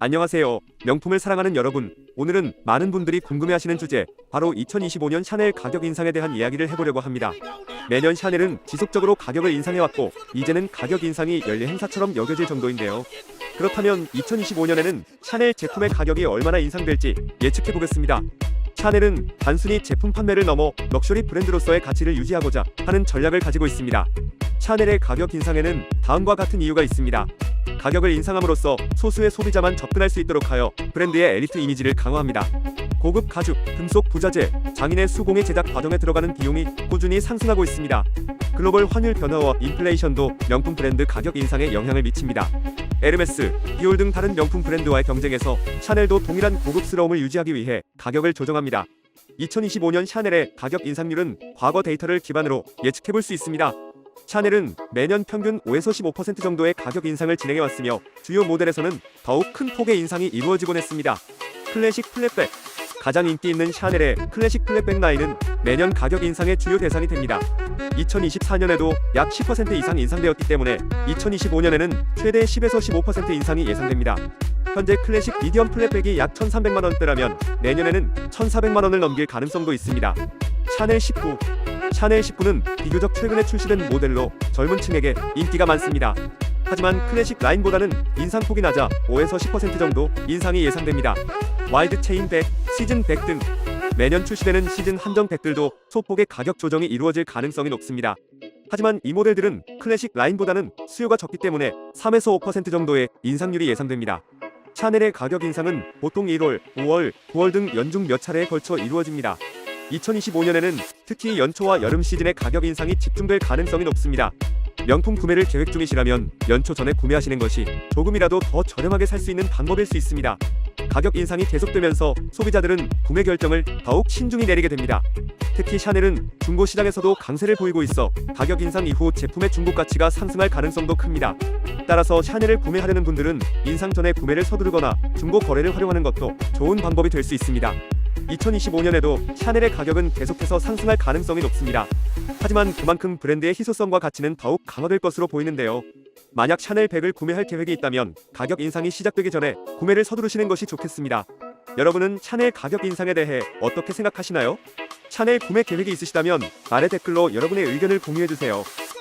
안녕하세요. 명품을 사랑하는 여러분. 오늘은 많은 분들이 궁금해하시는 주제, 바로 2025년 샤넬 가격 인상에 대한 이야기를 해보려고 합니다. 매년 샤넬은 지속적으로 가격을 인상해왔고, 이제는 가격 인상이 연례 행사처럼 여겨질 정도인데요. 그렇다면 2025년에는 샤넬 제품의 가격이 얼마나 인상될지 예측해보겠습니다. 샤넬은 단순히 제품 판매를 넘어 럭셔리 브랜드로서의 가치를 유지하고자 하는 전략을 가지고 있습니다. 샤넬의 가격 인상에는 다음과 같은 이유가 있습니다. 가격을 인상함으로써 소수의 소비자만 접근할 수 있도록 하여 브랜드의 에리트 이미지를 강화합니다. 고급 가죽, 금속 부자재, 장인의 수공예 제작 과정에 들어가는 비용이 꾸준히 상승하고 있습니다. 글로벌 환율 변화와 인플레이션도 명품 브랜드 가격 인상에 영향을 미칩니다. 에르메스, 디올 등 다른 명품 브랜드와의 경쟁에서 샤넬도 동일한 고급스러움을 유지하기 위해 가격을 조정합니다. 2025년 샤넬의 가격 인상률은 과거 데이터를 기반으로 예측해볼 수 있습니다. 샤넬은 매년 평균 5에서 15% 정도의 가격 인상을 진행해 왔으며 주요 모델에서는 더욱 큰 폭의 인상이 이루어지곤 했습니다. 클래식 플랫백 가장 인기 있는 샤넬의 클래식 플랫백 라인은 매년 가격 인상의 주요 대상이 됩니다. 2024년에도 약 10% 이상 인상되었기 때문에 2025년에는 최대 10에서 15% 인상이 예상됩니다. 현재 클래식 미디엄 플랫백이 약 1,300만 원대라면 내년에는 1,400만 원을 넘길 가능성도 있습니다. 샤넬 19 샤넬 19는 비교적 최근에 출시된 모델로 젊은 층에게 인기가 많습니다. 하지만 클래식 라인보다는 인상폭이 낮아 5에서 10% 정도 인상이 예상됩니다. 와이드 체인 백, 시즌 백등 매년 출시되는 시즌 한정 백들도 소폭의 가격 조정이 이루어질 가능성이 높습니다. 하지만 이 모델들은 클래식 라인보다는 수요가 적기 때문에 3에서 5% 정도의 인상률이 예상됩니다. 샤넬의 가격 인상은 보통 1월, 5월, 9월 등 연중 몇 차례에 걸쳐 이루어집니다. 2025년에는 특히 연초와 여름 시즌의 가격 인상이 집중될 가능성이 높습니다. 명품 구매를 계획 중이시라면 연초 전에 구매하시는 것이 조금이라도 더 저렴하게 살 수 있는 방법일 수 있습니다. 가격 인상이 계속되면서 소비자들은 구매 결정을 더욱 신중히 내리게 됩니다. 특히 샤넬은 중고 시장에서도 강세를 보이고 있어 가격 인상 이후 제품의 중고 가치가 상승할 가능성도 큽니다. 따라서 샤넬을 구매하려는 분들은 인상 전에 구매를 서두르거나 중고 거래를 활용하는 것도 좋은 방법이 될 수 있습니다. 2025년에도 샤넬의 가격은 계속해서 상승할 가능성이 높습니다. 하지만 그만큼 브랜드의 희소성과 가치는 더욱 강화될 것으로 보이는데요. 만약 샤넬 백을 구매할 계획이 있다면 가격 인상이 시작되기 전에 구매를 서두르시는 것이 좋겠습니다. 여러분은 샤넬 가격 인상에 대해 어떻게 생각하시나요? 샤넬 구매 계획이 있으시다면 아래 댓글로 여러분의 의견을 공유해 주세요.